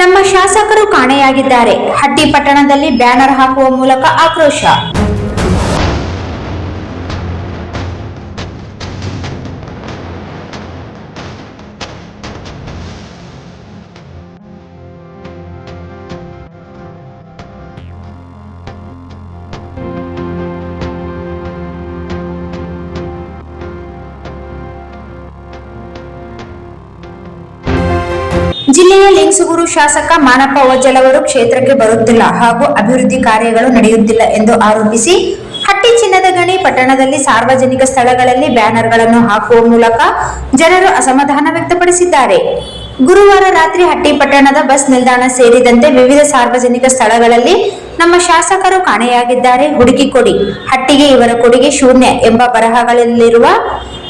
ನಮ್ಮ ಶಾಸಕರು ಕಾಣೆಯಾಗಿದ್ದಾರೆ. ಹಟ್ಟಿ ಪಟ್ಟಣದಲ್ಲಿ ಬ್ಯಾನರ್ ಹಾಕುವ ಮೂಲಕ ಆಕ್ರೋಶ. ಜಿಲ್ಲೆಯ ಲಿಂಗಸೂರು ಶಾಸಕ ಮಾನಪ್ಪ ಒಜ್ಜಲ್ ಅವರು ಕ್ಷೇತ್ರಕ್ಕೆ ಬರುತ್ತಿಲ್ಲ ಹಾಗೂ ಅಭಿವೃದ್ಧಿ ಕಾರ್ಯಗಳು ನಡೆಯುತ್ತಿಲ್ಲ ಎಂದು ಆರೋಪಿಸಿ ಹಟ್ಟಿ ಚಿನ್ನದ ಗಣಿ ಪಟ್ಟಣದಲ್ಲಿ ಸಾರ್ವಜನಿಕ ಸ್ಥಳಗಳಲ್ಲಿ ಬ್ಯಾನರ್ಗಳನ್ನು ಹಾಕುವ ಮೂಲಕ ಜನರು ಅಸಮಾಧಾನ ವ್ಯಕ್ತಪಡಿಸಿದ್ದಾರೆ. ಗುರುವಾರ ರಾತ್ರಿ ಹಟ್ಟಿ ಪಟ್ಟಣದ ಬಸ್ ನಿಲ್ದಾಣ ಸೇರಿದಂತೆ ವಿವಿಧ ಸಾರ್ವಜನಿಕ ಸ್ಥಳಗಳಲ್ಲಿ ನಮ್ಮ ಶಾಸಕರು ಕಾಣೆಯಾಗಿದ್ದಾರೆ. ಹುಡುಕಿ ಕೊಡಿ. ಹಟ್ಟಿಗೆ ಇವರ ಕೊಡುಗೆ ಶೂನ್ಯ ಎಂಬ ಬರಹಗಳಲ್ಲಿರುವ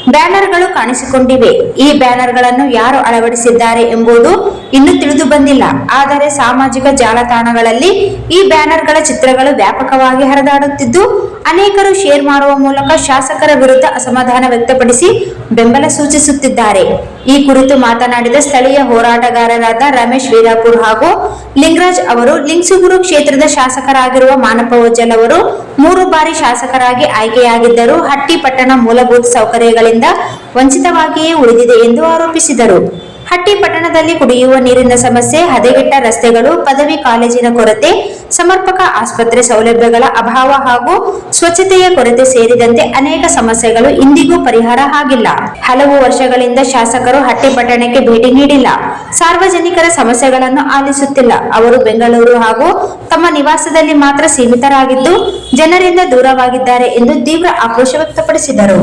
ಬ್ಯಾನರ್ಗಳು ಕಾಣಿಸಿಕೊಂಡಿವೆ. ಈ ಬ್ಯಾನರ್ಗಳನ್ನು ಯಾರು ಅಳವಡಿಸಿದ್ದಾರೆ ಎಂಬುದು ಇನ್ನೂ ತಿಳಿದು ಬಂದಿಲ್ಲ. ಆದರೆ ಸಾಮಾಜಿಕ ಜಾಲತಾಣಗಳಲ್ಲಿ ಈ ಬ್ಯಾನರ್ಗಳ ಚಿತ್ರಗಳು ವ್ಯಾಪಕವಾಗಿ ಹರಿದಾಡುತ್ತಿದ್ದು, ಅನೇಕರು ಶೇರ್ ಮಾಡುವ ಮೂಲಕ ಶಾಸಕರ ವಿರುದ್ಧ ಅಸಮಾಧಾನ ವ್ಯಕ್ತಪಡಿಸಿ ಬೆಂಬಲ ಸೂಚಿಸುತ್ತಿದ್ದಾರೆ. ಈ ಕುರಿತು ಮಾತನಾಡಿದ ಸ್ಥಳೀಯ ಹೋರಾಟಗಾರರಾದ ರಮೇಶ್ ವೀರಾಪುರ್ ಹಾಗೂ ಲಿಂಗರಾಜ್ ಅವರು, ಲಿಂಗ್ಸುಗುರು ಕ್ಷೇತ್ರದ ಶಾಸಕರಾಗಿರುವ ಮಾನಪ್ಪ ಒಜ್ಜಲ್ ಅವರು ಮೂರು ಬಾರಿ ಶಾಸಕರಾಗಿ ಆಯ್ಕೆಯಾಗಿದ್ದರೂ ಹಟ್ಟಿ ಪಟ್ಟಣ ಮೂಲಭೂತ ಸೌಕರ್ಯಗಳಿಂದ ವಂಚಿತವಾಗಿಯೇ ಉಳಿದಿದೆ ಎಂದು ಆರೋಪಿಸಿದರು. ಹಟ್ಟಿ ಪಟ್ಟಣದಲ್ಲಿ ಕುಡಿಯುವ ನೀರಿನ ಸಮಸ್ಯೆ, ಹದಗೆಟ್ಟ ರಸ್ತೆಗಳು, ಪದವಿ ಕಾಲೇಜಿನ ಕೊರತೆ, ಸಮರ್ಪಕ ಆಸ್ಪತ್ರೆ ಸೌಲಭ್ಯಗಳ ಅಭಾವ ಹಾಗೂ ಸ್ವಚ್ಛತೆಯ ಕೊರತೆ ಸೇರಿದಂತೆ ಅನೇಕ ಸಮಸ್ಯೆಗಳು ಇಂದಿಗೂ ಪರಿಹಾರ ಆಗಿಲ್ಲ. ಹಲವು ವರ್ಷಗಳಿಂದ ಶಾಸಕರು ಹಟ್ಟಿ ಪಟ್ಟಣಕ್ಕೆ ಭೇಟಿ ನೀಡಿಲ್ಲ. ಸಾರ್ವಜನಿಕರ ಸಮಸ್ಯೆಗಳನ್ನು ಆಲಿಸುತ್ತಿಲ್ಲ. ಅವರು ಬೆಂಗಳೂರು ಹಾಗೂ ತಮ್ಮ ನಿವಾಸದಲ್ಲಿ ಮಾತ್ರ ಸೀಮಿತರಾಗಿದ್ದು, ಜನರಿಂದ ದೂರವಾಗಿದ್ದಾರೆ ಎಂದು ತೀವ್ರ ಆಕ್ರೋಶ ವ್ಯಕ್ತಪಡಿಸಿದರು.